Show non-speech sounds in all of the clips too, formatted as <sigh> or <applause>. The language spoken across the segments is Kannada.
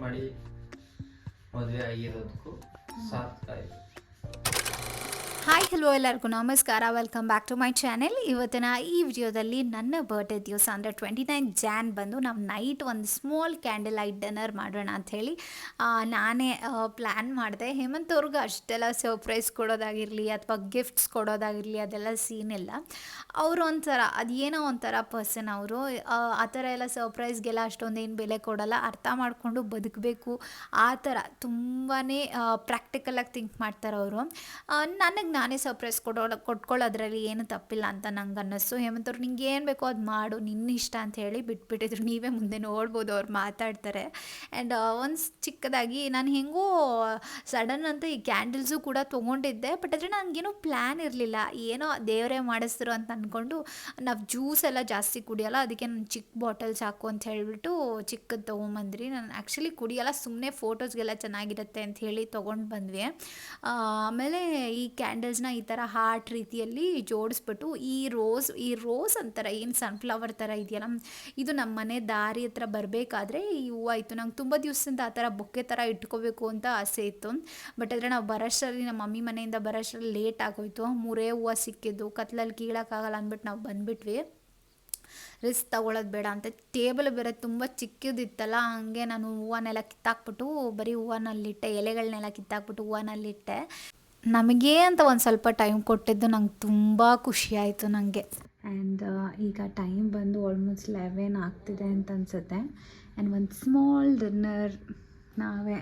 ಮಾಡಿ ಮದುವೆ ಆಗಿರೋದಕ್ಕೂ ಸಾರ್ಥಕ ಆಯಿತು ಹಲೋ ಎಲ್ಲರಿಗೂ ನಮಸ್ಕಾರ. Welcome back to my channel ಇವತ್ತಿನ ಈ ವಿಡಿಯೋದಲ್ಲಿ ನನ್ನ ಬರ್ಡೇ ದಿವಸ ಅಂದರೆ ಟ್ವೆಂಟಿ ನೈನ್ ಜ್ಯಾನ್ ಬಂದು ನಾವು ನೈಟ್ ಒಂದು ಸ್ಮಾಲ್ ಕ್ಯಾಂಡಲ್ ಲೈಟ್ ಡಿನ್ನರ್ ಮಾಡೋಣ ಅಂಥೇಳಿ ನಾನೇ ಪ್ಲ್ಯಾನ್ ಮಾಡಿದೆ. ಹೇಮಂತ್ ಅವ್ರಿಗೆ ಅಷ್ಟೆಲ್ಲ ಸರ್ಪ್ರೈಸ್ ಕೊಡೋದಾಗಿರಲಿ ಅಥವಾ ಗಿಫ್ಟ್ಸ್ ಕೊಡೋದಾಗಿರಲಿ ಅದೆಲ್ಲ ಸೀನ್ ಇಲ್ಲ. ಅವರು ಒಂಥರ, ಅದೇನೋ ಒಂಥರ ಪರ್ಸನ್ ಅವರು. ಆ ಥರ ಎಲ್ಲ ಸರ್ಪ್ರೈಸ್ಗೆಲ್ಲ ಅಷ್ಟೊಂದೇನು ಬೆಲೆ ಕೊಡೋಲ್ಲ. ಅರ್ಥ ಮಾಡಿಕೊಂಡು ಬದುಕಬೇಕು. ಆ ಥರ ತುಂಬಾ ಪ್ರಾಕ್ಟಿಕಲಾಗಿ ಥಿಂಕ್ ಮಾಡ್ತಾರೆ ಅವರು. ನನಗೆ ನಾನೇ ಸರ್ಪ್ರೈಸ್ ಕೊಡೋ ಕೊಟ್ಕೊಳ್ಳೋದ್ರಲ್ಲಿ ಏನು ತಪ್ಪಿಲ್ಲ ಅಂತ ನಂಗೆ ಅನ್ನಿಸ್ತು. ಹೇಮಂತ್ ಅವ್ರು, ನಿಂಗೆ ಏನು ಬೇಕೋ ಅದು ಮಾಡು, ನಿನ್ನ ಇಷ್ಟ ಅಂತ ಹೇಳಿ ಬಿಟ್ಬಿಟ್ಟಿದ್ರು. ನೀವೇ ಮುಂದೆ ನೋಡ್ಬೋದು ಅವ್ರು ಮಾತಾಡ್ತಾರೆ. ಆ್ಯಂಡ್ ಒಂದು ಚಿಕ್ಕದಾಗಿ ನಾನು ಹೆಂಗೋ, ಸಡನ್ ಅಂತ ಈ ಕ್ಯಾಂಡಲ್ಸು ಕೂಡ ತೊಗೊಂಡಿದ್ದೆ. ಬಟ್ ಆದರೆ ನನಗೇನು ಪ್ಲ್ಯಾನ್ ಇರಲಿಲ್ಲ. ಏನೋ ದೇವರೇ ಮಾಡಿಸಿದ್ರು ಅಂತ ಅಂದ್ಕೊಂಡು ನಾವು ಜ್ಯೂಸ್ ಎಲ್ಲ ಜಾಸ್ತಿ ಕುಡಿಯೋಲ್ಲ, ಅದಕ್ಕೆ ನಾನು ಚಿಕ್ಕ ಬಾಟಲ್ಸ್ ಹಾಕು ಅಂತ ಹೇಳಿಬಿಟ್ಟು ಚಿಕ್ಕದು ತೊಗೊಂಬಂದ್ರಿ ನಾನು ಆ್ಯಕ್ಚುಲಿ ಕುಡಿಯೋಲ್ಲ ಸುಮ್ಮನೆ ಫೋಟೋಸ್ಗೆಲ್ಲ ಚೆನ್ನಾಗಿರುತ್ತೆ ಅಂತ ಹೇಳಿ ತೊಗೊಂಡು ಬಂದ್ವಿ. ಆಮೇಲೆ ಈ ಕ್ಯಾಂಡಲ್ಸ್ನ ಈ ಥರ ಹಾರ್ಟ್ ರೀತಿಯಲ್ಲಿ ಜೋಡಿಸ್ಬಿಟ್ಟು ಈ ರೋಸ್ ಈ ರೋಸ್ ಅಂತಾರ ಏನು ಸನ್ಫ್ಲವರ್ ಥರ ಇದೆಯಲ್ಲ, ಇದು ನಮ್ಮ ಮನೆ ದಾರಿ ಹತ್ರ ಬರಬೇಕಾದ್ರೆ ಈ ಹೂವು ಇತ್ತು ನಂಗೆ ತುಂಬ ದಿವಸದಿಂದ ಆ ಥರ ಬೊಕ್ಕೆ ಥರ ಇಟ್ಕೋಬೇಕು ಅಂತ ಆಸೆ ಇತ್ತು. ಬಟ್ ಆದರೆ ನಾವು ಬರೋಷ್ಟರಲ್ಲಿ ನಮ್ಮ ಮಮ್ಮಿ ಮನೆಯಿಂದ ಬರೋಷ್ಟರಲ್ಲಿ ಲೇಟ್ ಆಗೋಯ್ತು. ಮೂರೇ ಹೂವು ಸಿಕ್ಕಿದ್ದು, ಕತ್ಲಲ್ಲಿ ಕೀಳೋಕ್ಕಾಗಲ್ಲ ಅಂದ್ಬಿಟ್ಟು ನಾವು ಬಂದುಬಿಟ್ವಿ. ರಿಸ್ಕ್ ತಗೊಳ್ಳೋದು ಬೇಡ ಅಂತ. ಟೇಬಲ್ ಬೇರೆ ತುಂಬ ಚಿಕ್ಕದಿತ್ತಲ್ಲ, ಹಂಗೆ ನಾನು ಹೂವನ್ನೆಲ್ಲ ಕಿತ್ತಾಕ್ಬಿಟ್ಟು, ಬರೀ ಹೂವನಲ್ಲಿಟ್ಟೆ ಎಲೆಗಳನ್ನೆಲ್ಲ ಕಿತ್ತಾಕ್ಬಿಟ್ಟು ಹೂವನಲ್ಲಿಟ್ಟೆ. ನಮಗೆ ಅಂತ ಒಂದು ಸ್ವಲ್ಪ ಟೈಮ್ ಕೊಟ್ಟಿದ್ದು ನಂಗೆ ತುಂಬ ಖುಷಿ ಆಯಿತು ನನಗೆ ಆ್ಯಂಡ್ ಈಗ ಟೈಮ್ ಬಂದು ಆಲ್ಮೋಸ್ಟ್ ಲೆವೆನ್ ಆಗ್ತಿದೆ ಅಂತ ಅನಿಸುತ್ತೆ. ಆ್ಯಂಡ್ ಒಂದು ಸ್ಮಾಲ್ ಡಿನ್ನರ್ ನಾವೇ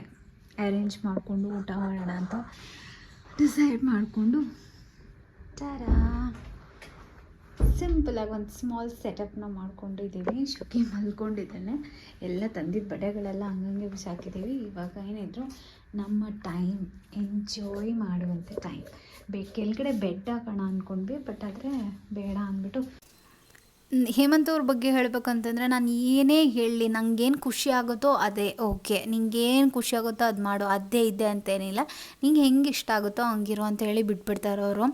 ಅರೇಂಜ್ ಮಾಡಿಕೊಂಡು ಊಟ ಮಾಡೋಣ ಅಂತ ಡಿಸೈಡ್ ಮಾಡಿಕೊಂಡು ಟಾರಾ ಸಿಂಪಲಾಗಿ ಒಂದು ಸ್ಮಾಲ್ ಸೆಟಪ್ನ ಮಾಡ್ಕೊಂಡಿದ್ದೀವಿ. ಶುಕಿ ಮಲ್ಕೊಂಡಿದ್ದಾನೆ. ಎಲ್ಲ ತಂದಿದ್ದ ಬಡೆಗಳೆಲ್ಲ ಹಂಗಂಗೆ ಬಿಸಾಕಿದ್ದೀವಿ. ಇವಾಗ ಏನಿದ್ರು ನಮ್ಮ ಟೈಮ್ ಎಂಜಾಯ್ ಮಾಡುವಂಥ ಟೈಮ್ ಬೆ ಕೆಳಗಡೆ ಬೆಡ್ ಹಾಕೋಣ ಅಂದ್ಕೊಂಡ್ವಿ ಬಟ್ ಆದರೆ ಬೇಡ ಅಂದ್ಬಿಟ್ಟು ಹೇಮಂತ್ ಅವ್ರ ಬಗ್ಗೆ ಹೇಳ್ಬೇಕಂತಂದರೆ ನಾನು ಏನೇ ಹೇಳಲಿ ನನಗೇನು ಖುಷಿ ಆಗುತ್ತೋ ಅದೇ, ಓಕೆ. ನಿಂಗೇನು ಖುಷಿ ಆಗುತ್ತೋ ಅದು ಮಾಡು, ಅದೇ ಇದೆ ಅಂತೇನಿಲ್ಲ. ನಿಂಗೆ ಹೆಂಗೆ ಇಷ್ಟ ಆಗುತ್ತೋ ಹಂಗಿರು ಅಂತ ಹೇಳಿ ಬಿಟ್ಬಿಡ್ತಾರೆ ಅವರು.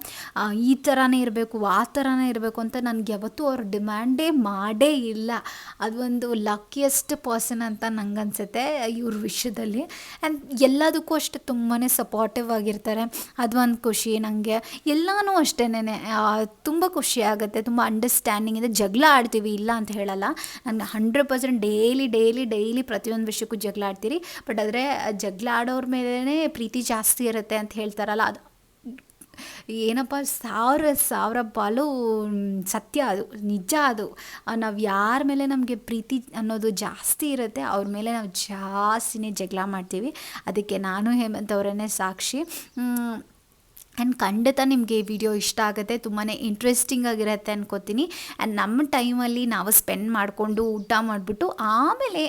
ಈ ಥರನೇ ಇರಬೇಕು, ಆ ಥರನೇ ಇರಬೇಕು ಅಂತ ನನಗೆ ಯಾವತ್ತೂ ಅವ್ರು ಡಿಮ್ಯಾಂಡೇ ಮಾಡೇ ಇಲ್ಲ. ಅದೊಂದು ಲಕ್ಕಿಯೆಸ್ಟ್ ಪರ್ಸನ್ ಅಂತ ನನಗನ್ಸುತ್ತೆ ಇವ್ರ ವಿಷಯದಲ್ಲಿ. ಆ್ಯಂಡ್ ಎಲ್ಲದಕ್ಕೂ ಅಷ್ಟು ತುಂಬಾ ಸಪೋರ್ಟಿವ್ ಆಗಿರ್ತಾರೆ. ಅದು ಒಂದು ಖುಷಿ ನನಗೆ ಎಲ್ಲನೂ ಅಷ್ಟೇನೆ ತುಂಬ ಖುಷಿ ಆಗುತ್ತೆ, ತುಂಬ ಅಂಡರ್ಸ್ಟ್ಯಾಂಡಿಂಗ್ ಇದೆ. ಜಗಳ ಆಡ್ತೀವಿ, ಇಲ್ಲ ಅಂತ ಹೇಳಲ್ಲ. ನನಗೆ hundred percent daily daily daily ಪ್ರತಿಯೊಂದು ವಿಷಯಕ್ಕೂ ಜಗಳ ಆಡ್ತೀರಿ. ಬಟ್ ಆದರೆ ಜಗಳ ಆಡೋರ ಮೇಲೇ ಪ್ರೀತಿ ಜಾಸ್ತಿ ಇರುತ್ತೆ ಅಂತ ಹೇಳ್ತಾರಲ್ಲ, ಅದು ಏನಪ್ಪ, ಸಾವಿರ ಸಾವಿರ ಪಾಲು ಸತ್ಯ ಅದು, ನಿಜ ಅದು. ನಾವು ಯಾರ ಮೇಲೆ ನಮಗೆ ಪ್ರೀತಿ ಅನ್ನೋದು ಜಾಸ್ತಿ ಇರುತ್ತೆ, ಅವ್ರ ಮೇಲೆ ನಾವು ಜಾಸ್ತಿನೇ ಜಗಳ ಮಾಡ್ತೀವಿ. ಅದಕ್ಕೆ ನಾನು ಹೇಮಂತ್ ಅವರನ್ನೇ ಸಾಕ್ಷಿ. ಆ್ಯಂಡ್ ಖಂಡಿತ ನಿಮಗೆ ಈ ವಿಡಿಯೋ ಇಷ್ಟ ಆಗುತ್ತೆ ತುಂಬಾ ಇಂಟ್ರೆಸ್ಟಿಂಗ್ ಆಗಿರುತ್ತೆ ಅನ್ಕೋತೀನಿ. ಆ್ಯಂಡ್ ನಮ್ಮ ಟೈಮಲ್ಲಿ ನಾವು ಸ್ಪೆಂಡ್ ಮಾಡಿಕೊಂಡು ಊಟ ಮಾಡಿಬಿಟ್ಟು ಆಮೇಲೆ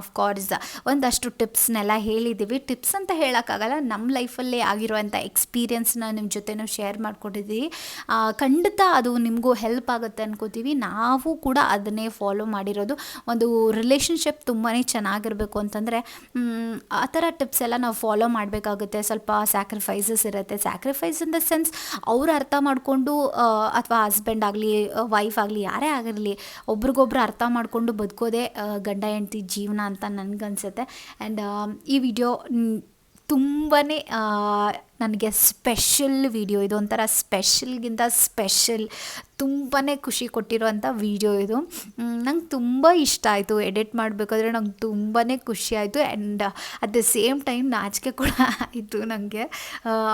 ಅಫ್ಕೋರ್ಸ್ ಒಂದಷ್ಟು ಟಿಪ್ಸ್ನೆಲ್ಲ ಹೇಳಿದ್ದೀವಿ ಟಿಪ್ಸ್ ಅಂತ ಹೇಳೋಕ್ಕಾಗಲ್ಲ ನಮ್ಮ ಲೈಫಲ್ಲೇ ಆಗಿರುವಂಥ ಎಕ್ಸ್ಪೀರಿಯೆನ್ಸ್ನ ನಿಮ್ಮ ಜೊತೆನೂ ಶೇರ್ ಮಾಡ್ಕೊಂಡಿದ್ದೀವಿ ಖಂಡಿತ ಅದು ನಿಮಗೂ ಹೆಲ್ಪ್ ಆಗುತ್ತೆ ಅನ್ಕೋತೀವಿ. ನಾವು ಕೂಡ ಅದನ್ನೇ ಫಾಲೋ ಮಾಡಿರೋದು. ಒಂದು ರಿಲೇಷನ್ಶಿಪ್ ತುಂಬಾ ಚೆನ್ನಾಗಿರಬೇಕು ಅಂತಂದರೆ ಆ ಥರ ಟಿಪ್ಸ್ ಎಲ್ಲ ನಾವು ಫಾಲೋ ಮಾಡಬೇಕಾಗುತ್ತೆ. ಸ್ವಲ್ಪ ಸ್ಯಾಕ್ರಿಫೈಸಸ್ ಇರುತ್ತೆ. ಸ್ಯಾಕ್ರಿಫೈಸ್ ಇನ್ ದ ಸೆನ್ಸ್ ಅವರು ಅರ್ಥ ಮಾಡಿಕೊಂಡು ಅಥವಾ ಹಸ್ಬೆಂಡ್ ಆಗಲಿ ವೈಫ್ ಆಗಲಿ, ಯಾರೇ ಆಗಿರಲಿ, ಒಬ್ರಿಗೊಬ್ರು ಅರ್ಥ ಮಾಡಿಕೊಂಡು ಬದುಕೋದೇ ಗಂಡ ಹೆಂಡ್ತಿ ಜೀವನ ಅಂತ ನನಗನ್ಸುತ್ತೆ. ಆ್ಯಂಡ್ ಈ ವಿಡಿಯೋ ತುಂಬಾ ನನಗೆ ಸ್ಪೆಷಲ್ ವಿಡಿಯೋ ಇದು, ಒಂಥರ ಸ್ಪೆಷಲ್ಗಿಂತ ಸ್ಪೆಷಲ್ ತುಂಬಾ ಖುಷಿ ಕೊಟ್ಟಿರೋವಂಥ ವಿಡಿಯೋ ಇದು. ನಂಗೆ ತುಂಬ ಇಷ್ಟ ಆಯಿತು ಎಡಿಟ್ ಮಾಡಬೇಕಾದ್ರೆ, ನಂಗೆ ತುಂಬಾ ಖುಷಿ ಆಯಿತು and at the same time ನಾಚಿಕೆ ಕೂಡ ಆಯಿತು ನನಗೆ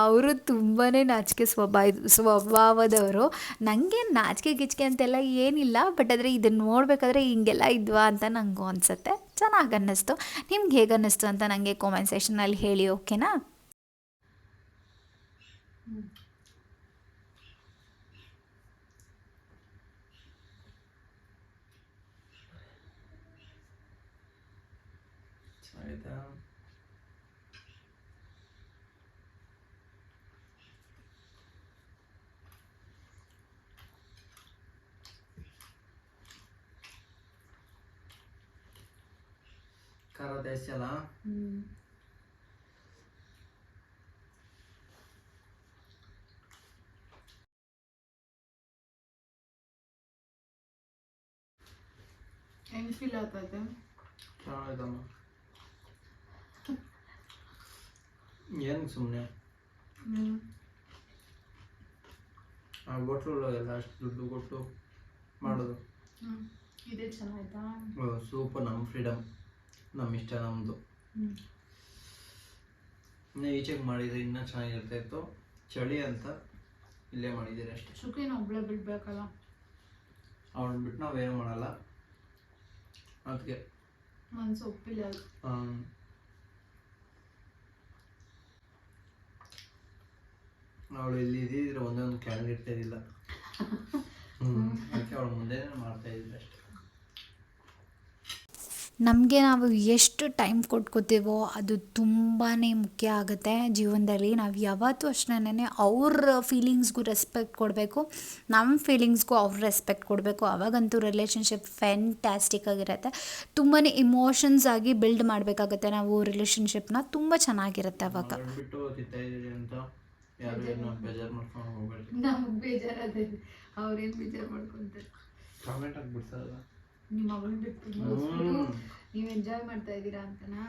ಅವರು ತುಂಬಾ ನಾಚಿಕೆ ಸ್ವಭಾವ, ಸ್ವಭಾವದವರು. ನನಗೆ ನಾಚಿಕೆ ಗಿಚಿಕೆ ಅಂತೆಲ್ಲ ಏನಿಲ್ಲ, ಬಟ್ ಆದರೆ ಇದನ್ನು ನೋಡಬೇಕಾದ್ರೆ ಹಿಂಗೆಲ್ಲ ಇದ್ವಾ ಅಂತ ನನಗೂ ಅನಿಸುತ್ತೆ. ಚೆನ್ನಾಗಿ ಅನ್ನಿಸ್ತು. ನಿಮ್ಗೆ ಹೇಗೆ ಅನ್ನಿಸ್ತು ಅಂತ ನನಗೆ ಕಾಮೆಂಟ್ ಸೆಷನಲ್ಲಿ ಹೇಳಿ ಓಕೆನಾ ಜಾಸ್ತಿ ಅಲ್ಲ ಹೆಂಗ್ ಫೀಲ್ ಆಗ್ತೈತೆ ಚೆನ್ನಾಗಿದಮ್ಮ ಏನು ಸುಮ್ಮನೆ ಆ ಹೋಟ್ಲು ಎಲ್ಲ ಅಷ್ಟು ದುಡ್ಡು ಕೊಟ್ಟು ಮಾಡೋದು ಇದೆ ಇದೇ ಚೆನ್ನಾಯ್ತಾ ಸೂಪರ್ ನಮ್ಮ ಫ್ರೀಡಮ್ ನಮ್ಮ ಇಷ್ಟ ನಮ್ಮದು ಇನ್ನು ಈಚೆಗೆ ಮಾಡಿದರೆ ಇನ್ನೂ ಚೆನ್ನಾಗಿರ್ತಾ ಇತ್ತು ಚಳಿ ಅಂತ ಇಲ್ಲೇ ಮಾಡಿದ್ದೀರಿ ಅಷ್ಟೇ. ಸುಖಿನ ಒಬ್ಬಳೇ ಬಿಡ್ಬೇಕಲ್ಲ. ಅವಳು ಬಿಟ್ಟು ನಾವೇನು ಮಾಡಲ್ಲ. ಅದಕ್ಕೆ ಮನ್ಸು ಒಪ್ಪಿಲ್ಲ ಅವಳು ಇಲ್ಲಿ ಇದ್ದಿದ್ರೆ ಒಂದೊಂದು ಒಂದು ಕ್ಯಾನ್ ಇರ್ತಾ ಇದ್ದಿಲ್ಲ. <laughs> ಅದಕ್ಕೆ ಅವಳು ಮುಂದೆ ಮಾಡ್ತಾ ಇದ್ದಿಲ್ಲ ಅಷ್ಟೇ. ನಮಗೆ ನಾವು ಎಷ್ಟು ಟೈಮ್ ಕೊಟ್ಕೋತೀವೋ ಅದು ತುಂಬಾ ಮುಖ್ಯ ಆಗುತ್ತೆ ಜೀವನದಲ್ಲಿ. ನಾವು ಯಾವತ್ತೂ ಅಷ್ಟೇನೆ ಅವ್ರ ಫೀಲಿಂಗ್ಸ್ಗೂ ರೆಸ್ಪೆಕ್ಟ್ ಕೊಡಬೇಕು. ನಮ್ಮ ಫೀಲಿಂಗ್ಸ್ಗೂ ಅವ್ರ ರೆಸ್ಪೆಕ್ಟ್ ಕೊಡಬೇಕು. ಅವಾಗಂತೂ ರಿಲೇಷನ್ಶಿಪ್ ಫ್ಯಾಂಟ್ಯಾಸ್ಟಿಕ್ ಆಗಿರುತ್ತೆ. ತುಂಬಾ ಇಮೋಷನ್ಸ್ ಆಗಿ ಬಿಲ್ಡ್ ಮಾಡಬೇಕಾಗತ್ತೆ ನಾವು ರಿಲೇಷನ್ಶಿಪ್ನ ತುಂಬ ಚೆನ್ನಾಗಿರುತ್ತೆ ಅವಾಗ. ಬೇಜಾರು ಮಾಡ್ಕೊಂಡು ಹೋಗ್ಬೇಡಿ ನಮ್ಗೆ ಬೇಜಾರದೆ ಅವ್ರೇನು ಬೇಜಾರು ಮಾಡ್ಕೊಂತಾರೆ? ನಿಮ್ಮ ಮಗಳು ಬಿಟ್ಟು ನೀವು ಎಂಜಾಯ್ ಮಾಡ್ತಾ ಇದ್ದೀರಾ ಅಂತನಾ?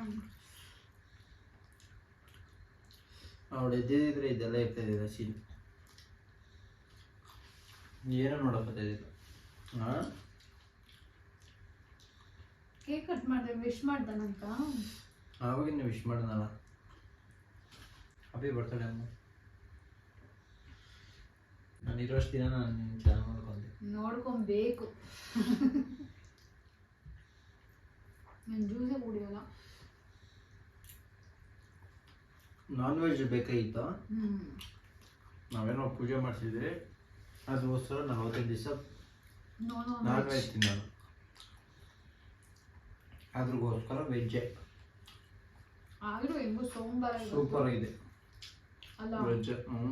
ಅವಳು ಎದ್ದಿದ್ರೆ ಇದೆಲ್ಲ ಇರ್ತಾ ಇದೆ ಸೀನ್ ಏನೋ ನೋಡಕತ್ತಿದ್ದಿಲ್ಲ ಹಾ? ಕೇಕ್ ಕಟ್ ಮಾಡಿದೆ ವಿಶ್ ಮಾಡ್ದಾನಂತ? ನೀವು ವಿಶ್ ಮಾಡ್ದಲ್ಲ ಅಪ್ಪಿ ಬರ್ತಾಳೆ ಅಮ್ಮ. ನಾನು ಇರೋಷ್ಟು ದಿನ ನಾನು ಚೆನ್ನಾಗಿ ನೋಡ್ಕೊಂಡೆ. ನೋಡ್ಕೊಬೇಕು ನಾನು ಜ್ಯೂಸೇ ಕುಡಿಯೋಲ್ಲ ನಾನ್ ವೆಜ್ ಬೇಕಾಗಿತ್ತು? ಹ್ಮ್. ನಾವೇನೋ ಪೂಜೆ ಮಾಡಿಸಿದ್ವಿ ಅದಕ್ಕೋಸ್ಕರ ನಲವತ್ತೈದು ದಿವಸ ನೋ ನೋ ನಾನ್ ವೆಜ್ ತಿನ್ನೋದು. ಅದ್ರಗೋಸ್ಕರ ವೆಜ್ಜೆ ಆದ್ರೂ ಹೆಂಗು ಸೋಮವಾರ ಇವತ್ತು. ಸೂಪರ್ ಇದೆ ಅಲ್ಲ. ವೆಜ್ ಹ್ಞೂ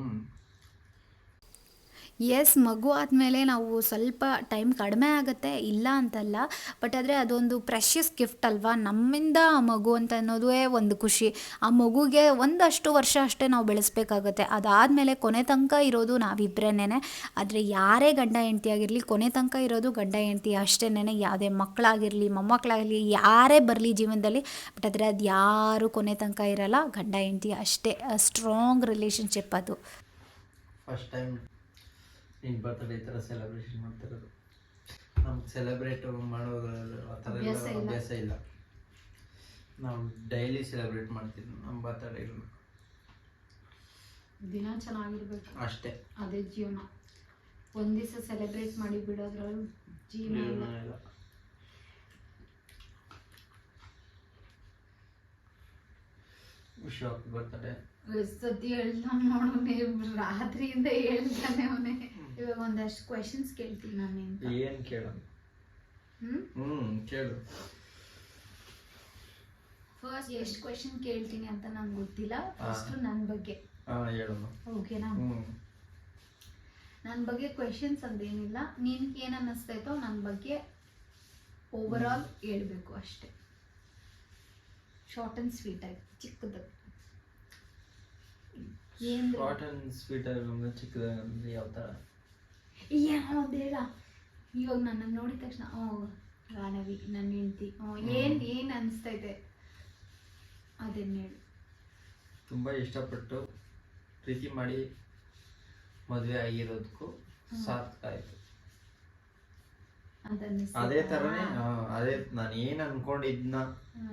ಎಸ್ ಮಗು ಆದಮೇಲೆ ನಾವು ಸ್ವಲ್ಪ ಟೈಮ್ ಕಡಿಮೆ ಆಗುತ್ತೆ, ಇಲ್ಲ ಅಂತಲ್ಲ ಬಟ್ ಆದರೆ ಅದೊಂದು ಪ್ರೆಷಿಯಸ್ ಗಿಫ್ಟ್ ಅಲ್ವಾ? ನಮ್ಮಿಂದ ಆ ಮಗು ಅಂತ ಅನ್ನೋದೇ ಒಂದು ಖುಷಿ. ಆ ಮಗುಗೆ ಒಂದಷ್ಟು ವರ್ಷ ಅಷ್ಟೇ ನಾವು ಬೆಳೆಸ್ಬೇಕಾಗತ್ತೆ. ಅದಾದಮೇಲೆ ಕೊನೆ ತನಕ ಇರೋದು ನಾವಿಬ್ಬರೇನೆ ಆದರೆ ಯಾರೇ ಗಂಡ ಹೆಂಡತಿ ಆಗಿರಲಿ, ಕೊನೆ ತನಕ ಇರೋದು ಗಂಡ ಹೆಂಡತಿ ಅಷ್ಟೇನೆ ಯಾವುದೇ ಮಕ್ಕಳಾಗಿರಲಿ, ಮೊಮ್ಮಕ್ಕಳಾಗಿರಲಿ, ಯಾರೇ ಬರಲಿ ಜೀವನದಲ್ಲಿ ಬಟ್ ಆದರೆ ಅದು ಯಾರು ಕೊನೆ ತನಕ ಇರಲ್ಲ, ಗಂಡ ಹೆಂಡತಿ ಅಷ್ಟೇ ಸ್ಟ್ರಾಂಗ್ ರಿಲೇಷನ್ಶಿಪ್ ಅದು. ಫಸ್ಟ್ ಟೈಮ್ ನಿನ್ನ ಬರ್ತಡೇ ಈ ಥರ ಸೆಲೆಬ್ರೇಷನ್ ಮಾಡ್ತಿರೋದು. ನಮ್ಗೆ ಸೆಲೆಬ್ರೇಟ್ ಮಾಡೋದು ಆ ಥರ ಎಲ್ಲ ಅಭ್ಯಾಸ ಇಲ್ಲ. ಅಭ್ಯಾಸ ಇಲ್ಲ. ನಾವು ಡೈಲಿ ಸೆಲೆಬ್ರೇಟ್ ಮಾಡ್ತೀವಿ ನಮ್ಮ ಬರ್ತಡೇಗಳನ್ನ ದಿನ ಚೆನ್ನಾಗಿರ್ಬೇಕು. ಅಷ್ಟೇ. ಅದೇ ಜೀವನ. ಒಂದ್ ದಿವಸ ಸೆಲೆಬ್ರೇಟ್ ಮಾಡಿ ಬಿಡೋದ್ರಲ್ಲಿ ಜೀವನ ಇಲ್ಲ. ಜೀವನ ಇಲ್ಲ. ಬರ್ತಡೇ ಎಷ್ಟ್ ಸತಿ ಹೇಳ್ತಾನೆ ನೋಡು ನೀವು ರಾತ್ರಿಯಿಂದ ಹೇಳ್ತಾನೆ ಅವನೇ. ಇವಾಗ ಒಂದಷ್ಟು ಕ್ವೆಶನ್ಸ್ ಕೇಳ್ತೀನಿ ನಾನು ನಿನ್ಗೆ. ಏನು ಕೇಳೋಣ ಹ್ಮ್? ಹ್ಮ್ ಕೇಳು. ಫಸ್ಟ್ ಎಷ್ಟು ಕ್ವೆಶನ್ ಕೇಳ್ತೀನಿ ಅಂತ ನಂಗೆ ಗೊತ್ತಿಲ್ಲ. ಫಸ್ಟ್ ನನ್ನ ಬಗ್ಗೆ. ಹಾಂ ಓಕೆನಾ ಹ್ಮ್. ನನ್ನ ಬಗ್ಗೆ ಕ್ವೆಶನ್ಸ್ ಅಂತೇನಿಲ್ಲ ನಿನ್ಗೆ ಏನು ಅನ್ನಿಸ್ತೈತೋ ನನ್ನ ಬಗ್ಗೆ ಓವರ್ ಆಲ್ ಹೇಳ್ಬೇಕು ಅಷ್ಟೇ. ಶಾರ್ಟ್ ಆ್ಯಂಡ್ ಸ್ವೀಟ್ ಆಗಿ ಚಿಕ್ಕದು. ಏನು ಶಾರ್ಟ್ ಆ್ಯಂಡ್ ಸ್ವೀಟ್ ಆಗಿ ಚಿಕ್ಕದಾಗಿ ಯಾವ ಥರ ಯಾವ್ದು ಹೇಳ ಇವಾಗ ನನ್ನ ನೋಡಿದ ತಕ್ಷಣ ಓ ರಾಣವಿ ನನ್ನ ಹೆಂಡತಿ. ಏನು ಏನು ಅನಿಸ್ತೈತೆ? ಅದನ್ನ ಹೇಳು. ತುಂಬ ಇಷ್ಟಪಟ್ಟು ಪ್ರೀತಿ ಮಾಡಿ ಮದುವೆ ಆಗಿರೋದಕ್ಕೂ ಸಾರ್ಥಕ ಆಯ್ತು ಅದೇ ತರನೇ ಅದೇ ನಾನು ಏನ್ ಅನ್ಕೊಂಡಿದ್ನ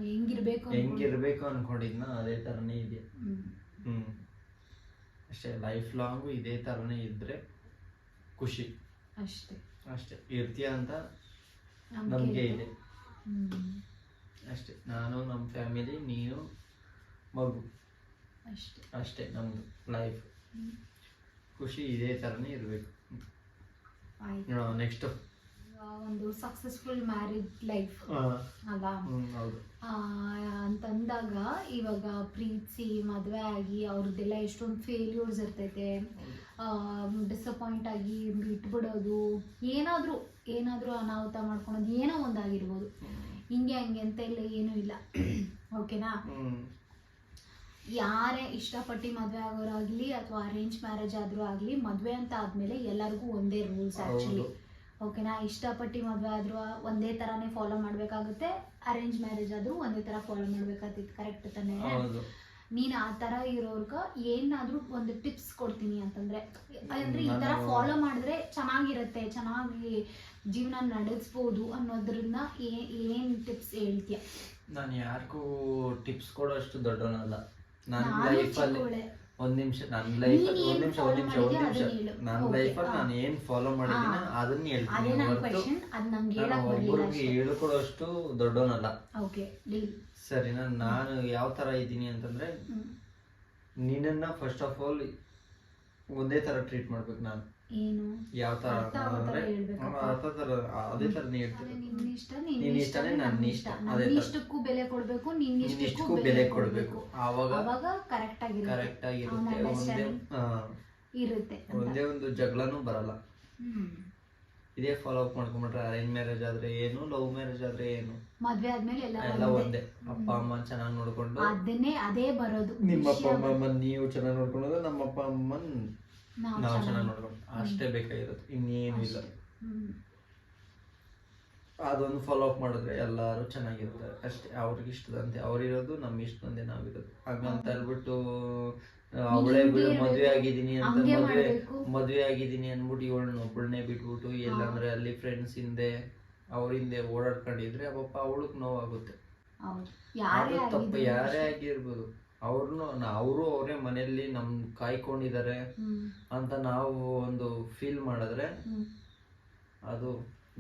ಹೆಂಗಿರ್ಬೇಕು ಹೆಂಗಿರ್ಬೇಕು ಅನ್ಕೊಂಡಿದ್ನ? ಅದೇ ತರನೇ ಇದೆ. ಹ್ಮ್. ಅಷ್ಟೇ ಲೈಫ್ ಲಾಂಗು ಇದೇ ತರನೇ ಇದ್ದರೆ ಖುಷಿ. ಅಷ್ಟೇ. ಅಷ್ಟೇ. ಇರ್ತೀಯ ಅಂತ ನಂಬಿಕೆ ನಂಬಿಕೆ ಇದೆ. ಅಷ್ಟೇ. ನಾನು ನಮ್ಮ ಫ್ಯಾಮಿಲಿ ನೀನು ಮಗು. ಅಷ್ಟೇ. ಅಷ್ಟೇ ನಮ್ಮದು ಲೈಫ್. ಖುಷಿ ಇದೇ ಥರನೇ ಇರಬೇಕು. ನೋಡೋಣ ನೆಕ್ಸ್ಟ್ ಒಂದು ಸಕ್ಸಸ್ಫುಲ್ ಮ್ಯಾರೇಜ್ ಲೈಫ್ ಆ, ಅಂತಂದಾಗ ಇವಾಗ ಪ್ರೀತಿಸಿ ಮದುವೆ ಆಗಿ ಅವ್ರದ್ದೆಲ್ಲ ಎಷ್ಟೊಂದು ಫೇಲ್ಯೂರ್ಸ್ ಇರ್ತೈತೆ. ಡಿಸಪಾಯಿಂಟ್ ಆಗಿ ಬಿಟ್ಬಿಡೋದು ಏನಾದರೂ ಏನಾದರೂ ಅನಾಹುತ ಮಾಡ್ಕೊಳೋದು ಏನೋ ಒಂದಾಗಿರ್ಬೋದು. ಹಿಂಗೆ ಹಂಗೆ ಅಂತ ಇಲ್ಲ ಏನೂ ಇಲ್ಲ. ಓಕೆನಾ? ಯಾರೇ ಇಷ್ಟಪಟ್ಟು ಮದುವೆ ಆಗೋರಾಗಲಿ ಅಥವಾ ಅರೇಂಜ್ ಮ್ಯಾರೇಜ್ ಆದರೂ ಆಗಲಿ ಮದುವೆ ಅಂತ ಆದಮೇಲೆ ಎಲ್ಲರಿಗೂ ಒಂದೇ ರೂಲ್ಸ್ ಆ್ಯಕ್ಚುಲಿ ಓಕೆನಾ? ಇಷ್ಟಪಟ್ಟು ಮದುವೆ ಆದರೂ ಒಂದೇ ಥರನೇ ಫಾಲೋ ಮಾಡಬೇಕಾಗುತ್ತೆ ಅರೇಂಜ್ ಮ್ಯಾರೇಜ್ ಆದರೂ ಒಂದೇ ಥರ ಫಾಲೋ ಮಾಡಬೇಕಾಗ್ತಿತ್ತು ಕರೆಕ್ಟ್ ತಾನೇ? ನೀನು ಆ ಥರ ಇರೋರ್ಗ ಏನಾದರೂ ಒಂದು ಟಿಪ್ಸ್ ಕೊಡ್ತೀನಿ ಅಂತಂದ್ರೆ. ಅಂದ್ರೆ ಈ ತರ ಫಾಲೋ ಮಾಡಿದ್ರೆ ಚೆನ್ನಾಗಿರುತ್ತೆ ಚೆನ್ನಾಗಿ ಜೀವನ ನಡೆಸ್ಬೋದು ಅನ್ನೋದ್ರಿಂದ ಏನ್ ಟಿಪ್ಸ್ ಹೇಳ್ತೀಯ? ನಾನು ಯಾರಿಗೂ ಟಿಪ್ಸ್ ಕೊಡೋಷ್ಟು ದೊಡ್ಡವನಲ್ಲ. ನನ್ನ ನಾನು ಲೈಫಲ್ಲಿ. ಒಂದ್ ನಿಮಿಷ ನನ್ನ ಲೈಫ್ ಒಂದ್ ನಿಮಿಷ ಒಂದ್ ನಿಮಿಷ ಒಂದ್ ನಿಮಿಷ. ನನ್ನ ಲೈಫಲ್ಲಿ ನಾನು ಏನ್ ಫಾಲೋ ಮಾಡಿದ್ದೀನಿ ಹಾ. ಅದನ್ನ ಹೇಳ್ತೀನಿ. ಒಬ್ಬರಿಗೆ ಹೇಳ್ಕೊಡೋಷ್ಟು ದೊಡ್ಡವನಲ್ಲ. ಸರಿನಾ ನಾನು ಯಾವ ತರ ಇದ್ದೀನಿ ಅಂತಂದ್ರೆ ನಿನ್ನನ್ನ ಫಸ್ಟ್ ಆಫ್ ಆಲ್ ಒಂದೇ ಥರ ಟ್ರೀಟ್ ಮಾಡ್ಬೇಕು ನಾನು. ಯಾವ ಥರ ಅಂದ್ರೆ ಅದೇ ಹೇಳ್ತೀನಿ ನಿನ್ನ ಇಷ್ಟ ನಿನ್ನ ನಿನ್ನ ಇಷ್ಟನೇ ನನ್ನ ಇಷ್ಟ. ಅದೇ ಇಷ್ಟಕ್ಕೂ ಬೆಲೆ ಕೊಡಬೇಕು ನಿನ್ನ ಇಷ್ಟಕ್ಕೂ ಬೆಲೆ ಕೊಡಬೇಕು. ಆವಾಗ ಕರೆಕ್ಟ್ ಆಗಿರುತ್ತೆ. ಕರೆಕ್ಟ್ ಆಗಿರುತ್ತೆ. ಒಂದೇ ಇರುತ್ತೆ ಒಂದೇ ಒಂದು ಜಗಳನೂ ಬರಲ್ಲ. ಇದೇ ಫಾಲೋ ಅಪ್ ಮಾಡ್ಕೊಂಡ್ಬಿಟ್ರೆ ಅರೇಂಜ್ ಮ್ಯಾರೇಜ್ ಆದ್ರೆ ಏನು ಲವ್ ಮ್ಯಾರೇಜ್ ಆದ್ರೆ ಏನು? ಮದ್ವೆ ಆದ್ಮೇಲೆ ಎಲ್ಲ ಎಲ್ಲ ಒಂದೇ. ಅಪ್ಪ ಅಮ್ಮ ಚೆನ್ನಾಗಿ ನೋಡ್ಕೊಂಡು. ಅದನ್ನೇ ಅದೇ ಬರೋದು. ನಿಮ್ಮ ಅಪ್ಪ ಅಮ್ಮ ನೀವು ಚೆನ್ನಾಗಿ ನೋಡ್ಕೊಂಡು ನಮ್ಮ ಅಪ್ಪ ಅಮ್ಮನ್ ನಾವ್ ನಾವು ಚೆನ್ನಾಗಿ ಚೆನ್ನಾಗಿ- ನೋಡ್ಕೊಂಡು ಅಷ್ಟೇ ಬೇಕಾಗಿರೋದು. ಇನ್ನೇನು ಇಲ್ಲ. ಹ್ಮ್. ಅದೊಂದು ಫಾಲೋ ಅಪ್ ಮಾಡಿದ್ರೆ ಎಲ್ಲಾರು ಚೆನ್ನಾಗಿರ್ತಾರೆ. ಅಷ್ಟೇ ಅವ್ರಿಗೆ ಇಷ್ಟದಂತೆ ಅವ್ರಿರೋದು ನಮ್ಮ ಇಷ್ಟದಂತೆ ನಾವಿರೋದು. ಹಾಗಂತ ಹೇಳ್ಬಿಟ್ಟು ಅವಳೇ ಬಿಡು. ಮದ್ವೆ ಆಗಿದ್ದೀನಿ ಅಂತ ಮದ್ವೆ. ಮದ್ವೆ ಆಗಿದ್ದೀನಿ ಅನ್ಬಿಟ್ಟು ಇವಳನ್ನ ಒಬ್ಬಳನ್ನೇ ಬಿಟ್ಬಿಟ್ಟು ಎಲ್ಲಂದ್ರೆ ಅಲ್ಲಿ ಫ್ರೆಂಡ್ಸ್ ಹಿಂದೆ ಅವ್ರ ಹಿಂದೆ ಓಡಾಡ್ಕೊಂಡಿದ್ರೆ ಪಾಪ ಅವಳಕ್ ನೋವಾಗುತ್ತೆ ತಪ್ಪು ಯಾರೇ. ಆಗಿರ್ಬೋದು ಅವ್ರನ್ನು ಅವರು ಅವರೇ ಮನೆಯಲ್ಲಿ ನಮ್ ಕಾಯ್ಕೊಂಡಿದ್ದಾರೆ. ಅಂತ ನಾವು ಒಂದು ಫೀಲ್ ಮಾಡಿದ್ರೆ ಅದು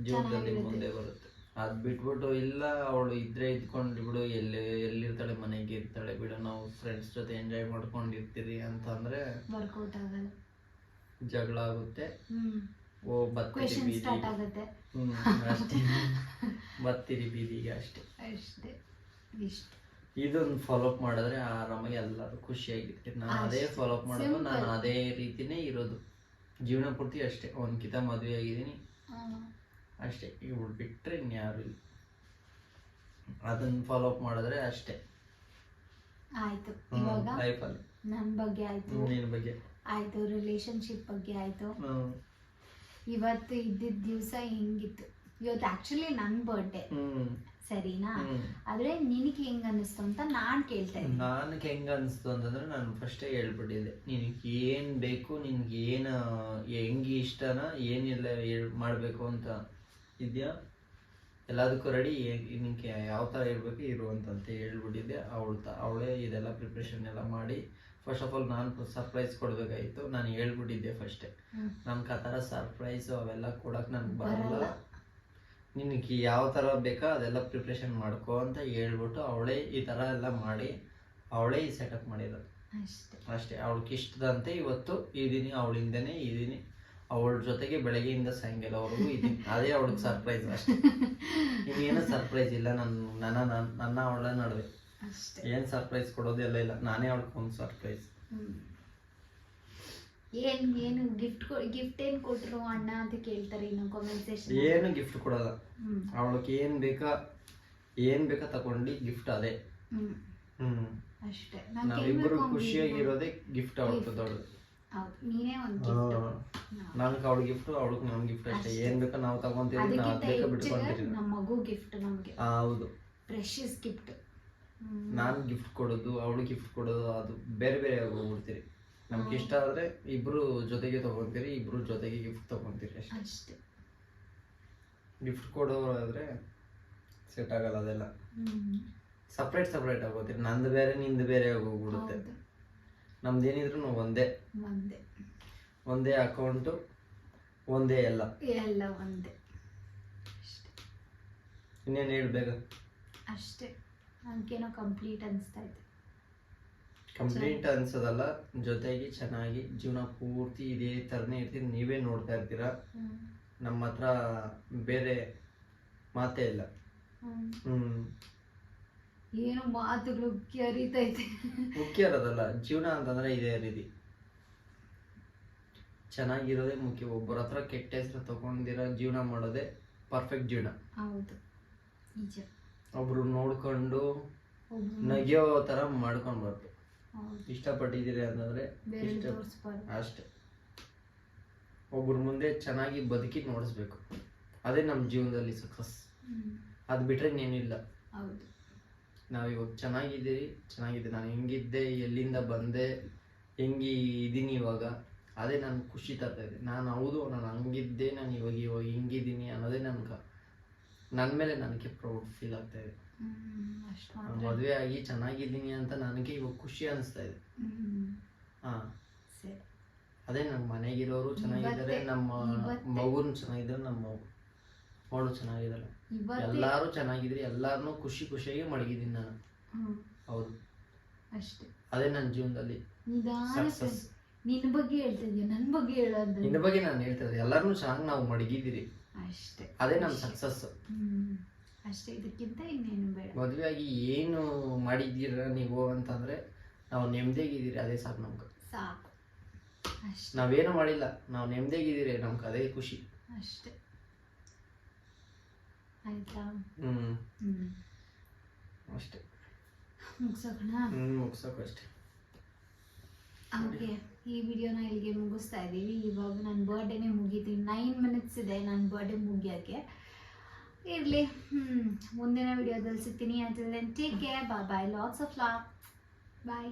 ಜೀವನದಲ್ಲಿ ಮುಂದೆ ಬರುತ್ತೆ ಅದ್ ಬಿಟ್ಬಿಟ್ಟು ಇಲ್ಲ ಅವಳು ಇದ್ರೆ ಇದ್ಕೊಂಡು ಬಿಡು ಎಲ್ಲಿ ಎಲ್ಲಿರ್ತಾಳೆ ಮನೆಗೆ ಇರ್ತಾಳೆ ಬಿಡು ನಾವು ಫ್ರೆಂಡ್ಸ್ ಜೊತೆ ಎಂಜಾಯ್ ಮಾಡ್ಕೊಂಡಿರ್ತೀರಿ ಅಂತಂದ್ರೆ ವರ್ಕೌಟ್ ಆಗಲ್ಲ. ಜಗಳ ಆಗುತ್ತೆ. ಓ ಬತ್ತೀರಿ ಕ್ವೆಶನ್ ಬೀದಿ ಸ್ಟಾರ್ಟ್ ಆಗುತ್ತೆ. ಹ್ಮ್ ಅಷ್ಟೇ. ಬತ್ತೀರಿ ಬೀದಿಗೆ ಅಷ್ಟೇ. ಅಷ್ಟೇ. ಫಾಲೋಅಪ್ ಇದೊಂದು ಫಾಲೋ ಅಪ್ ಮಾಡಿದ್ರೆ ಆರಾಮಾಗಿ ಎಲ್ಲರೂ ಖುಷಿಯಾಗಿರ್ತೀರಿ. ನಾನು ಅದೇ ಫಾಲೋಅಪ್ ಫಾಲೋ ಅಪ್ ಮಾಡೋದು ನಾನು ಅದೇ ರೀತಿನೇ ಇರೋದು. ಜೀವನ ಪೂರ್ತಿ ಅಷ್ಟೇ. ಒಂದ್ ಕಿತ ಮದುವೆ ಆಗಿದ್ದೀನಿ. ಅಷ್ಟೇ. ಇವಳು ಬಿಟ್ರೆ ಇನ್ಯಾರು ಇಲ್ಲ. ಅದನ್ನ ಫಾಲೋ ಅಪ್ ಮಾಡಿದ್ರೆ ಅಷ್ಟೇ. ಆಯ್ತು. ಇವಾಗ ಲೈಫಲ್ಲಿ ಬಗ್ಗೆ ಆಯ್ತು. ನಿನ್ನ ಬಗ್ಗೆ. ಆಯ್ತು ರಿಲೇಶನ್ಶಿಪ್ ಬಗ್ಗೆ ಆಯ್ತು. ಇವತ್ತು ಇದ್ದಿದ್ದ ದಿವಸ ಹೆಂಗಿತ್ತು? ಇವತ್ತು ಆಕ್ಚುಲಿ ನನ್ ಬರ್ಡೇ ಸರಿನಾ. ಆದ್ರೆ ನಿನಗೆ ಹೆಂಗ್ ಅನಿಸ್ತು ಅಂತ ನಾನ್ ಕೇಳ್ತಾ ಇದ್ದೀನಿ. ನನಗೆ ಹೆಂಗ ಅನಿಸ್ತು ಅಂತಂದ್ರೆ ನಾನು ಫಸ್ಟೇ ಹೇಳ್ಬಿಟ್ಟಿದ್ದೆ. ನಿನಗೆ ಏನ್ ಬೇಕು ನಿನ್ಗೆ ಏನು ಹೆಂಗೆ ಇಷ್ಟನ ಏನಿಲ್ಲ ಹೇಳ್- ಮಾಡ್ಬೇಕು ಅಂತ ಇದೆಯಾ? ಎಲ್ಲದಕ್ಕೂ ರೆಡಿ ನಿನಗೆ ಯಾವ ಥರ ಇರಬೇಕು ಇರು ಅಂತಂತ ಹೇಳ್ಬಿಟ್ಟಿದ್ದೆ. ಅವಳು ತ ಅವಳೇ ಇದೆಲ್ಲ ಪ್ರಿಪ್ರೇಷನ್ ಎಲ್ಲ ಮಾಡಿ ಫಸ್ಟ್ ಆಫ್ ಆಲ್ ನಾನು ಸರ್ಪ್ರೈಸ್ ಕೊಡಬೇಕಾಯಿತು ನಾನು ಹೇಳ್ಬಿಟ್ಟಿದ್ದೆ ಫಸ್ಟೇ. ನಮ್ಗೆ ಆ ಥರ ಸರ್ಪ್ರೈಸು ಅವೆಲ್ಲ ಕೊಡೋಕೆ ನನಗೆ ಬರಲ್ಲ. ನಿನಗೆ ಯಾವ ಥರ ಬೇಕೋ ಅದೆಲ್ಲ ಪ್ರಿಪ್ರೇಷನ್ ಮಾಡ್ಕೊ ಅಂತ ಹೇಳ್ಬಿಟ್ಟು ಅವಳೇ ಈ ಥರ ಎಲ್ಲ ಮಾಡಿ ಅವಳೇ ಈ ಸೆಟಪ್ ಮಾಡಿರೋದು. ಅಷ್ಟೇ. ಅಷ್ಟೇ. ಅವಳಿಗೆ ಇಷ್ಟದಂತೆ ಇವತ್ತು ಇದೀನಿ ಅವಳಿಂದನೇ ಇದೀನಿ ಅವಳ ಜೊತೆಗೆ ಬೆಳಗ್ಗೆಯಿಂದ ಸಾಯಂಕಾಲವರೆಗೂ ಇದ್ದೀನಿ. ಅದೇ ಅವಳಿಗೆ ಸರ್ಪ್ರೈಸ್ ಅಷ್ಟೇ. ಇನ್ನೇನು ಸರ್ಪ್ರೈಸ್ ಇಲ್ಲ. ನನ್ನ ನನ್ನ ನನ್ನ- ಅವಳ ನಡುವೆ. ಏನು ಸರ್ಪ್ರೈಸ್ ಕೊಡೋದೆಲ್ಲ ಇಲ್ಲ. ನಾನೇ ಅವಳಿಗೆ ಒಂದು ಸರ್ಪ್ರೈಸ್. ಏನ್ ಏನು ಗಿಫ್ಟ್ ಗಿಫ್ಟ್ ಏನ್ ಕೊಟ್ರು ಅಣ್ಣ ಅಂತ ಕೇಳ್ತಾರೆ ಇನ್ನು ಏನು ಗಿಫ್ಟ್ ಕೊಡೋಲ್ಲ. ಅವಳಿಗೆ ಏನು ಬೇಕಾ ಏನು ಬೇಕಾ ತಗೊಂಡು ಗಿಫ್ಟ್ ಅದೇ. ಹ್ಮ್. ಅಷ್ಟೇ. ನಾವಿಬ್ಬರು ಖುಷಿಯಾಗಿರೋದೇ ಗಿಫ್ಟ್ ಅವಳು. ದೊಡ್ಡದು. ಹೌದು ನೀನೇ ಒಂದು ಗಿಫ್ಟ್ ನನ್ಗೆ ಅವಳ ಗಿಫ್ಟ್ ಅವಳಿಗೆ ನಮ್ ಗಿಫ್ಟ್ ಅಷ್ಟೇ. ಏನ್ ಬೇಕೋ ನಾವು ತಗೊಂತೀವಿ ನಾವು ಬೇಕಾ ಬಿಟ್ಕೊಂತೀವಿ ನಮ್ಮ ಮಗು ಗಿಫ್ಟ್ ನಮಗೆ. ಹೌದು. ಪ್ರೆಷಿಯಸ್ ಗಿಫ್ಟ್ ನಾನು ಗಿಫ್ಟ್ ಕೊಡೋದು ಅವಳು ಗಿಫ್ಟ್ ಕೊಡೋದು ಅದು ಬೇರೆ ಬೇರೆ ಹೋಗ್ಬಿಡ್ತೀರಿ. ನಮ್ಗೆ ಇಷ್ಟ ಆದ್ರೆ ಇಬ್ರು ಜೊತೆಗೆ ತಗೊಂತೀರಿ ಇಬ್ರು ಜೊತೆಗೆ ಗಿಫ್ಟ್ ತಗೊಂತೀರಿ ಅಷ್ಟೇ. ಗಿಫ್ಟ್ ಕೊಡೋರಾದ್ರೆ ಸೆಟ್ ಆಗಲ್ಲ ಅದೆಲ್ಲ. ಸಪ್ರೇಟ್ ಸಪ್ರೇಟ್ ಆಗೋತೀರಿ ನಂದು ಬೇರೆ ನಿಂದು ಬೇರೆ ಹೋಗ್ಬಿಡುತ್ತೆ. ಹೌದು ನಮ್ದೇನಿದ್ರು ಒಂದೇ. ಒಂದೇ. ಒಂದೇ ಅಕೌಂಟು ಒಂದೇ ಎಲ್ಲ. ಎಲ್ಲ ಒಂದೇ. ಇನ್ನೇನು ಹೇಳ್ಬೇಕು? ಅಷ್ಟೇ. ನನಗೇನೋ ಕಂಪ್ಲೀಟ್ ಅನಿಸ್ತಾ ಇದೆ. ಕಂಪ್ಲೀಟ್ ಅನ್ಸೋದಲ್ಲ ಜೊತೆಗೆ ಚೆನ್ನಾಗಿ ಜೀವನ ಪೂರ್ತಿ ಇದೇ ಥರನೇ ಇರ್ತೀನಿ. ನೀವೇ ನೋಡ್ತಾ ಇರ್ತೀರಾ? ನಮ್ಮ ಹತ್ರ ಬೇರೆ ಮಾತೇ ಇಲ್ಲ. ಹ್ಮ್. ಏನೋ ಮಾತುಗಳು ಹರಿತೈತೆ ಮುಖ್ಯ ಇರೋದಲ್ಲ ಜೀವನ ಅಂತಂದ್ರೆ ಇದೇ ರೀತಿ. ಚೆನ್ನಾಗಿರೋದೇ ಮುಖ್ಯ ಒಬ್ಬರ ಹತ್ರ ಕೆಟ್ಟ ಹೆಸರು ತಗೊಂಡಿರೋ ಜೀವನ ಮಾಡೋದೇ ಪರ್ಫೆಕ್ಟ್ ಜೀವನ. ಹೌದು ನಿಜ. ಒಬ್ರು ನೋಡ್ಕೊಂಡು ಒಬ್ರು ನಗಿಯೋ ಥರ ಮಾಡ್ಕೊಂಡ್ಬಾರ್ದು ಹೌದು. ಇಷ್ಟಪಟ್ಟಿದ್ದೀರಿ ಅಂತಂದ್ರೆ ಬೇರೆ ಇಷ್ಟ ತೋರಿಸ್ಬಾರ್ದು. ಅಷ್ಟೇ. ಒಬ್ರ ಮುಂದೆ ಚೆನ್ನಾಗಿ ಬದುಕಿ ನೋಡಿಸ್ಬೇಕು. ಅದೇ ನಮ್ಮ ಜೀವನದಲ್ಲಿ ಸಕ್ಸಸ್ ಹ್ಮ್. ಅದು ಬಿಟ್ರೆ ಇನ್ನೇನಿಲ್ಲ. ಹೌದು. ನಾವು ಇವಾಗ ಚೆನ್ನಾಗಿದ್ದೀರಿ ಚೆನ್ನಾಗಿದೆ. ನಾನು ಹೆಂಗಿದ್ದೆ ಎಲ್ಲಿಂದ ಬಂದೆ ಹೆಂಗಿ ಇದ್ದೀನಿ ಇವಾಗ ಅದೇ ನಾನು ಖುಷಿ ತರ್ತಾ ಇದೆ ನಾನು ಹೌದು ನಾನು ಹಂಗಿದ್ದೆ ನಾನು ಇವಾಗ ಇವಾಗ ಹಿಂಗಿದ್ದೀನಿ ಅನ್ನೋದೇ ನನ್ಗೆ ನನ್ನ ಮೇಲೆ ನನಗೆ ಪ್ರೌಡ್ ಫೀಲ್ ಆಗ್ತಾ ಇದೆ. ಮದುವೆ ಆಗಿ ಚೆನ್ನಾಗಿದ್ದೀನಿ ಅಂತ ನನಗೆ ಇವಾಗ ಖುಷಿ ಅನಿಸ್ತಾ ಇದೆ. ಹಾಂ. ಅದೇ ನಮ್ಮ ಮನೆಗಿರೋರು ಚೆನ್ನಾಗಿದ್ದಾರೆ ನಮ್ಮ. ಮಗುನು ಚೆನ್ನಾಗಿದ್ದಾರೆ ನಮ್ಮ ಮಗಳು ಚೆನ್ನಾಗಿದ್ದಾರೆ ಚೆನ್ನಾಗಿದ್ದಾಳೆ. ಎಲ್ಲಾರು ಚೆನ್ನಾಗಿದ್ರಿ ಎಲ್ಲಾರನು ಖುಷಿ ಖುಷಿಯಾಗಿ ಮಡಗಿದ್ದೀನಿ ನಾನು. ಹೌದು. ಅಷ್ಟೇ. ಅದೇ ನನ್ನ ಜೀವನದಲ್ಲಿ ಸಕ್ಸಸ್ ನಿನ್ನ ಬಗ್ಗೆ ಹೇಳ್ತಾ ಇದೀಯ ನನ್ನ ಬಗ್ಗೆ ಹೇಳೋದು ನಿನ್ನ ಬಗ್ಗೆ ನಾನು ಹೇಳ್ತಾ ಇದ್ದೆ ಸಾಂಗ್ ಚೆನ್ನಾಗಿ ನಾವು ಮಡಗಿದ್ದೀರಿ. ಅಷ್ಟೇ. ಅದೇ ನಮ್ಮ ಸಕ್ಸಸ್ ಅಷ್ಟೇ ಇದಕ್ಕಿಂತ ಇನ್ನೇನು ಬೇಡ. ಮದುವೆಯಾಗಿ ಏನು ಮಾಡಿದ್ದೀರ ನೀವು ಅಂತಂದ್ರೆ ನಾವು ನೆಮ್ಮದಿಯಾಗಿದ್ದೀರಿ ಅದೇ ಸಾಕು ನಮ್ಗೆ. ಸಾಕು. ನಾವೇನು ಮಾಡಿಲ್ಲ ನಾವು ನೆಮ್ಮದಿಯಾಗಿದ್ದೀರಿ ನಮ್ಗೆ ಅದೇ ಖುಷಿ. ಅಷ್ಟೇ. ಆಯ್ತಾ? ಹ್ಮ್. ಹ್ಮ್. ಅಷ್ಟೇ. ಮುಗ್ಸೋಣ ಹ್ಮ್ ಮುಗ್ಸೋಕು ಅಷ್ಟೇ. ಓಕೆ ಈ ವಿಡಿಯೋನ ಇಲ್ಲಿಗೆ ಮುಗಿಸ್ತಾ ಇದ್ದೀವಿ. ಇವಾಗ ನನ್ನ ಬರ್ಡೇನೇ ಮುಗೀತೀನಿ ನೈನ್ ಮಿನಿಟ್ಸ್ ಇದೆ ನನ್ನ ಬರ್ಡೇ ಮುಗಿಯೋಕ್ಕೆ. ಇರಲಿ. ಹ್ಞೂ ಮುಂದಿನ ವಿಡಿಯೋದಲ್ಲಿ ಸಿಗ್ತೀನಿ. Then take care bye bye lots of love bye